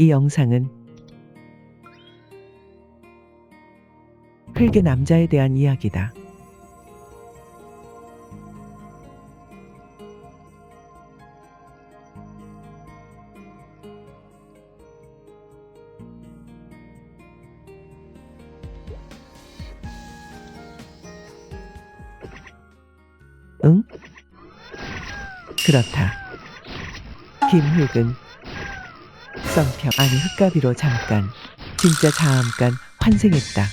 이 영상은 흙의 남자에 대한 이야기다. 응? 그렇다. 김흙은 썸평 아니 흙가비로 잠깐 진짜 잠깐 환생했다.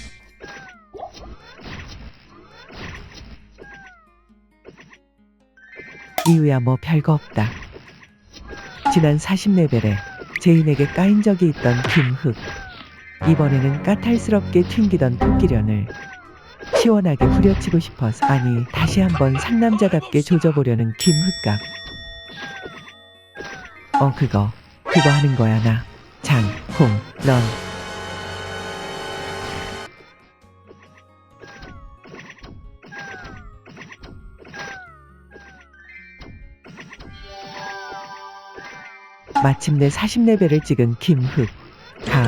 이유야 뭐 별거 없다. 지난 40레벨에 제인에게 까인 적이 있던 김흙. 이번에는 까탈스럽게 튕기던 토끼련을 시원하게 후려치고 싶어서 아니 다시 한번 상남자답게 조져보려는 김흑갑. 어 그거 그거 하는 거야 나. 장, 홍, 넌. 마침내 40레벨을 찍은 김흑. 갑.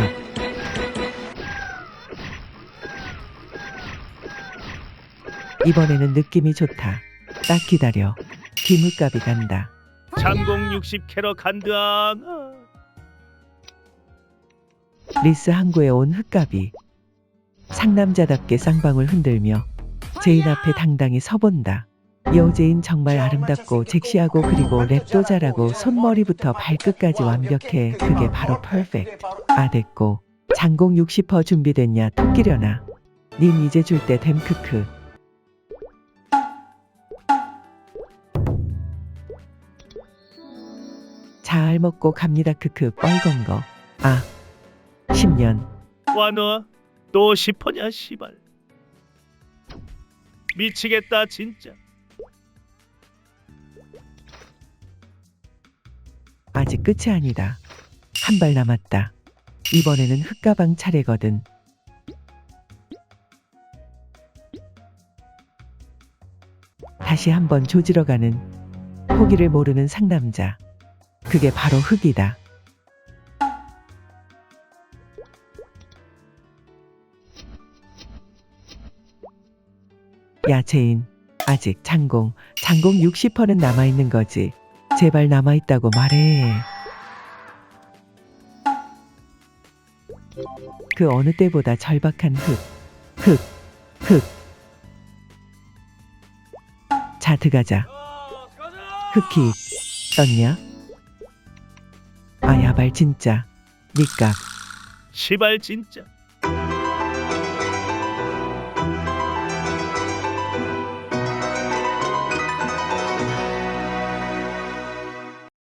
이번에는 느낌이 좋다. 딱 기다려. 김흑갑이 간다. 장공 60캐럿 간드앙 리스 항구에 온 흑갑이 상남자답게 쌍방울 흔들며 제인 앞에 당당히 서본다. 여제인 정말 아름답고 섹시하고 그리고 랩도 잘하고 손머리부터 발끝까지 완벽해. 그게 바로 퍼펙트. 아 됐고 장공 60% 준비됐냐 토끼려나. 님 이제 줄때됨 크크. 잘 먹고 갑니다 크크 뻘건 거. 아 10년 와너 또 싶어냐 시발 미치겠다 진짜 아직 끝이 아니다. 한 발 남았다. 이번에는 흙가방 차례거든. 다시 한번 조지러 가는 포기를 모르는 상남자. 그게 바로 흙이다. 야, 제인. 아직 장공, 장공 60%는 남아있는 거지. 제발 남아있다고 말해. 그 어느 때보다 절박한 흙, 흙, 흙. 자, 들어가자. 흑히, 떴냐? 아, 야발, 진짜. 니값. 시발 진짜